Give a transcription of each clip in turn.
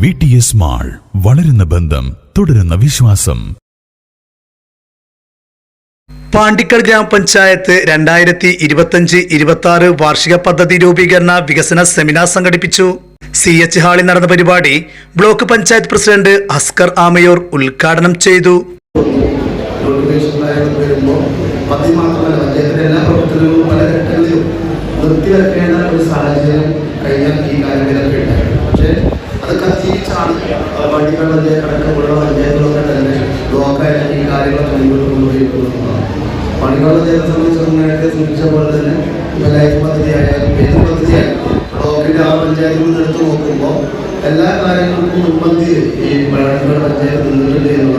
V T S mall വളരുന്ന ബന്ധം തുടരുന്ന വിശ്വാസം. പാണ്ടിക്കൽ ഗ്രാമപഞ്ചായത്ത് രണ്ടായിരത്തി ഇരുപത്തഞ്ച് ഇരുപത്തി ആറ് വാർഷിക പദ്ധതി രൂപീകരണ വികസന സെമിനാർ സംഘടിപ്പിച്ചു. സി എച്ച് ഹാളിൽ നടന്ന പരിപാടി ബ്ലോക്ക് പഞ്ചായത്ത് പ്രസിഡന്റ് അസ്കർ ആമയൂർ ഉദ്ഘാടനം ചെയ്തു. എല്ലാ പ്രവർത്തനങ്ങളും പല ഘട്ടങ്ങളിലും നിർത്തിവെക്കേണ്ട ഒരു സാഹചര്യം കഴിഞ്ഞ ഈ കാര്യങ്ങളൊക്കെ ഉണ്ടായിരുന്നു. പക്ഷേ അതൊക്കെ തിരിച്ചാണ്. പഞ്ചായത്ത് അടക്കമുള്ള പഞ്ചായത്തുകളൊക്കെ തന്നെ ബ്ലോക്കായിട്ട് ഈ കാര്യങ്ങളൊക്കെ മുന്നോട്ട് കൊണ്ടുപോയിരിക്കുന്നതാണ് പണികളുടെ പഞ്ചായത്തെ സംബന്ധിച്ച് നേരത്തെ സൂചിച്ച പോലെ തന്നെ ഇപ്പോൾ ലൈഫ് പദ്ധതി ആയാലും ഏത് പദ്ധതിയായാലും ബ്ലോക്കിന്റെ ആ പഞ്ചായത്തിൽ നിന്ന് എടുത്ത് നോക്കുമ്പോൾ എല്ലാ കാര്യങ്ങൾക്കും മുൻപന്തി ഈ പഞ്ചായത്ത് നിന്നിട്ടുണ്ട് എന്നുള്ളത്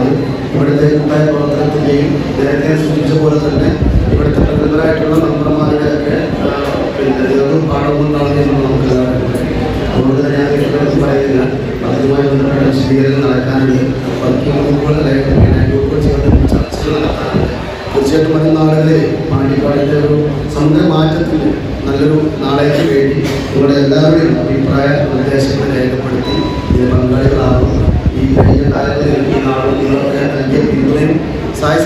ഇവിടുത്തെ കൂട്ടായ പ്രവർത്തനത്തിന്റെയും നേരത്തെ സൂചിച്ച പോലെ തന്നെ ഇവിടുത്തെ പ്രഗതരായിട്ടുള്ള മെമ്പർമാരുടെ ഒക്കെ പിന്നെ ഇതൊന്നും പാടുകൊണ്ടാണ് എന്ന് നമുക്ക് അതുകൊണ്ട് തന്നെ ഞാൻ ഇതിനെക്കുറിച്ച് പറയുന്നില്ല. അതുമായി ബന്ധപ്പെട്ട വിശദീകരണം നടക്കാനുണ്ട് വർക്കിംഗ് ഗ്രൂപ്പുകൾ പിന്നെ ഗ്രൂപ്പുകൾ ചേർന്ന് ചർച്ചകൾ നടത്താനുണ്ട് തീർച്ചയായിട്ടും വരും നാളുകളിൽ പാണ്ടിപ്പാടിന്റെ ഒരു സമൂഹ മാറ്റത്തിന് നല്ലൊരു നാളേക്ക് വേണ്ടി നിങ്ങളുടെ എല്ലാവരുടെയും അഭിപ്രായ നിർദ്ദേശങ്ങൾ രേഖപ്പെടുത്തി ഇതിന് പങ്കാളികളാകും ഈ കഴിഞ്ഞ കാലത്തിൽ ഈ നാളും സഹായ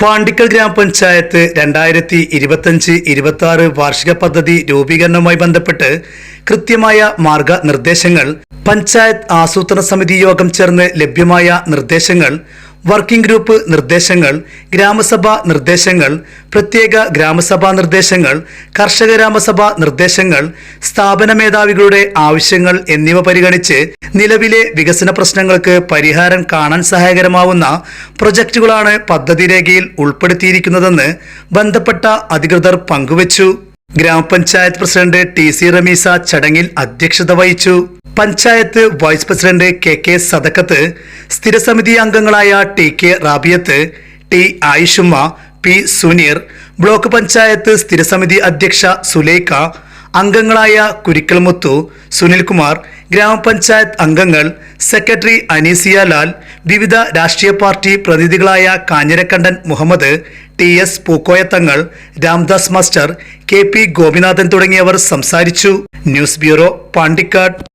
പാണ്ടിക്കൽ ഗ്രാമപഞ്ചായത്ത് രണ്ടായിരത്തി ഇരുപത്തഞ്ച് ഇരുപത്തി ആറ് വാർഷിക പദ്ധതി രൂപീകരണവുമായി ബന്ധപ്പെട്ട് കൃത്യമായ മാർഗനിർദ്ദേശങ്ങൾ പഞ്ചായത്ത് ആസൂത്രണ സമിതി യോഗം ചേർന്ന് ലഭ്യമായ നിർദ്ദേശങ്ങൾ വർക്കിംഗ് ഗ്രൂപ്പ് നിർദ്ദേശങ്ങൾ ഗ്രാമസഭാ നിർദ്ദേശങ്ങൾ പ്രത്യേക ഗ്രാമസഭാ നിർദ്ദേശങ്ങൾ കർഷക ഗ്രാമസഭാ നിർദ്ദേശങ്ങൾ സ്ഥാപന മേധാവികളുടെ ആവശ്യങ്ങൾ എന്നിവ പരിഗണിച്ച് നിലവിലെ വികസന പ്രശ്നങ്ങൾക്ക് പരിഹാരം കാണാൻ സഹായകരമാവുന്ന പ്രൊജക്റ്റുകളാണ് പദ്ധതി രേഖയിൽ ഉൾപ്പെടുത്തിയിരിക്കുന്നതെന്ന് ബന്ധപ്പെട്ട അധികൃതർ പങ്കുവച്ചു. ഗ്രാമപഞ്ചായത്ത് പ്രസിഡന്റ് ടി സി റമീസ ചടങ്ങിൽ അധ്യക്ഷത വഹിച്ചു. Panchayat vice president K K Sadakkath സ്ഥിരസമിതി അംഗങ്ങളായ T K Rabiyath T Ayishumma P Suneer block panchayat സ്ഥിരസമിതി അധ്യക്ഷ സുലേഖ അംഗങ്ങളായ കുരിക്കൽ മുത്തു സുനിൽകുമാർ ഗ്രാമപഞ്ചായത്ത് അംഗങ്ങൾ സെക്രട്ടറി അനീസിയ ലാൽ വിവിധ രാഷ്ട്രീയ party പ്രതിനിധികളായ Kanjirakandan Muhammad T S Pookoyathangal Ramdas master K P Gopinathan തുടങ്ങിയവർ സംസാരിച്ചു. News bureau Pandikkad.